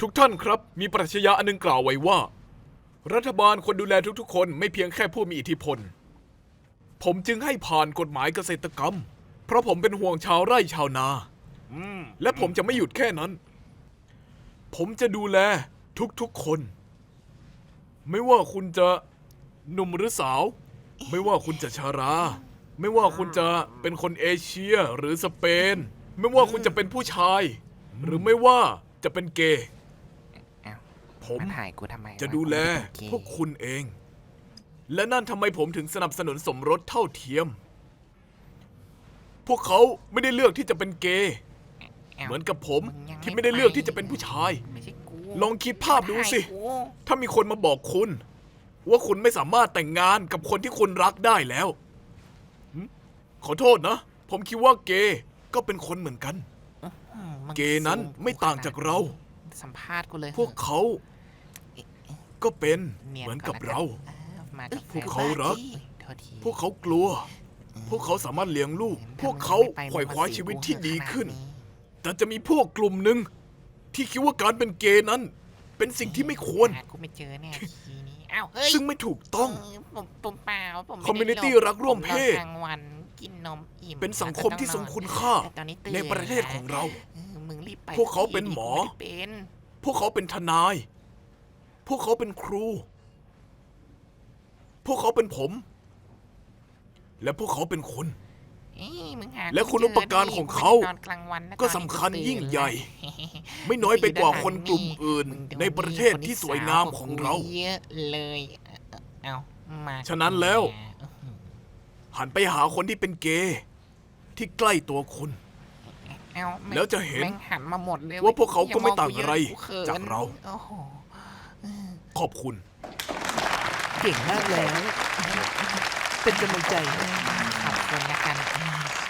ทุกท่านครับ มีปรัชญาอันหนึงกล่าวไว้ว่า รัฐบาลควรดูแลทุกๆ คนไม่เพียงแค่ผู้มีอิทธิพล ผมจึงให้ผ่านกฎหมายเกษตรกรรม เพราะผมเป็นห่วงชาวไร่ชาวนาและผมจะไม่หยุดแค่นั้น ผมจะดูแลทุกๆคน ไม่ว่าคุณจะหนุ่มหรือสาว ไม่ว่าคุณจะชารา ไม่ว่าคุณจะเป็นคนเอเชียหรือสเปน ไม่ว่าคุณจะเป็นผู้ชาย หรือไม่ว่าจะเป็นเกย์อ้าว ผม มาถ่ายกูทำไมจะวดูแลกูเป็นเกย์พวกคุณเอง และนั่นทำไมผมถึงสนับสนุนสมรสเท่าเทียม พวกเขาไม่ได้เลือกที่จะเป็นเกย์อ้าวเหมือนกับผมงยังที่ไม่ได้เลือกที่จะเป็นผู้ชาย ไม่ใช่กูลองคิดภาพดูสิ ถ่ายกูถ้ามีคนมาบอกคุณ ว่าคุณไม่สามารถแต่งงานกับคนที่คุณรักได้แล้วหึขอโทษนะ ผมคิดว่าเกย์ก็เป็นคนเหมือนกัน อืมมึงเกย์นั้นสู้ไม่ต่างจากเรา สัมภาษณ์กูเลยพวกเขา ก็เป็นนียเหมือนกับละเราออมากับพวกเขารักเอ้ยโทษทีพวกเขากลัว พวกเขาสามารถเลี้ยงลูก พวกเขาถ้มึงไม่ไปขวายคว้ามึงมชีวิตกูที่ดีขึ้นขนาดแต่จะมีพวกกลุ่มหนึ่งที่คิดว่าการเป็นเกย์นั้น เป็นสิ่งที่ไม่ควรหากูไม่เจอแน่ทีนี้อ้าวเฮ้ยซึ่งไม่ถูกต้องเผมผมเปล่าผมไได้ Community หลบรักร่วมเพศ ผนอนกลางวันกินนมอิ่มเป็นสังคมที่แล้วก็ทรงนอนคุณค่าแต่ตอนนี้ตื่นในประเทศของเรา เออมึงรีบไปพวกเขาเป็นหมอกูไได้เป็น พวกเขาเป็นทนายพ วกเขาเป็นครู พวกเขาเป็นผม และพวกเขาเป็นคุณ เอ้ยมึงหาและคุณอุปการของเขา นอนกลางวันนะก็ตอนนี้สำคัญตื่นยิ่งใหญ่แล้วไม่น้อยไปกว่าคนกลุ่มอื่น มึงโดในประเทศที่สวยงามของเราเยอะเลยเอามาฉะนั้นแล้วอื้อหือหันไปหาคนที่เป็นเกย์ที่ใกล้ตัวคุณ เอาม่แล้วจะเห็นแม่งหันมาหมดเลยว่าพวกเขาก็ไม่ต่างอะไรย่มกูเยจากเรา โอ้โห ขอบคุณ เก่งมากแล้ว เป็นกำลังใจให้ ขอบคุณละกัน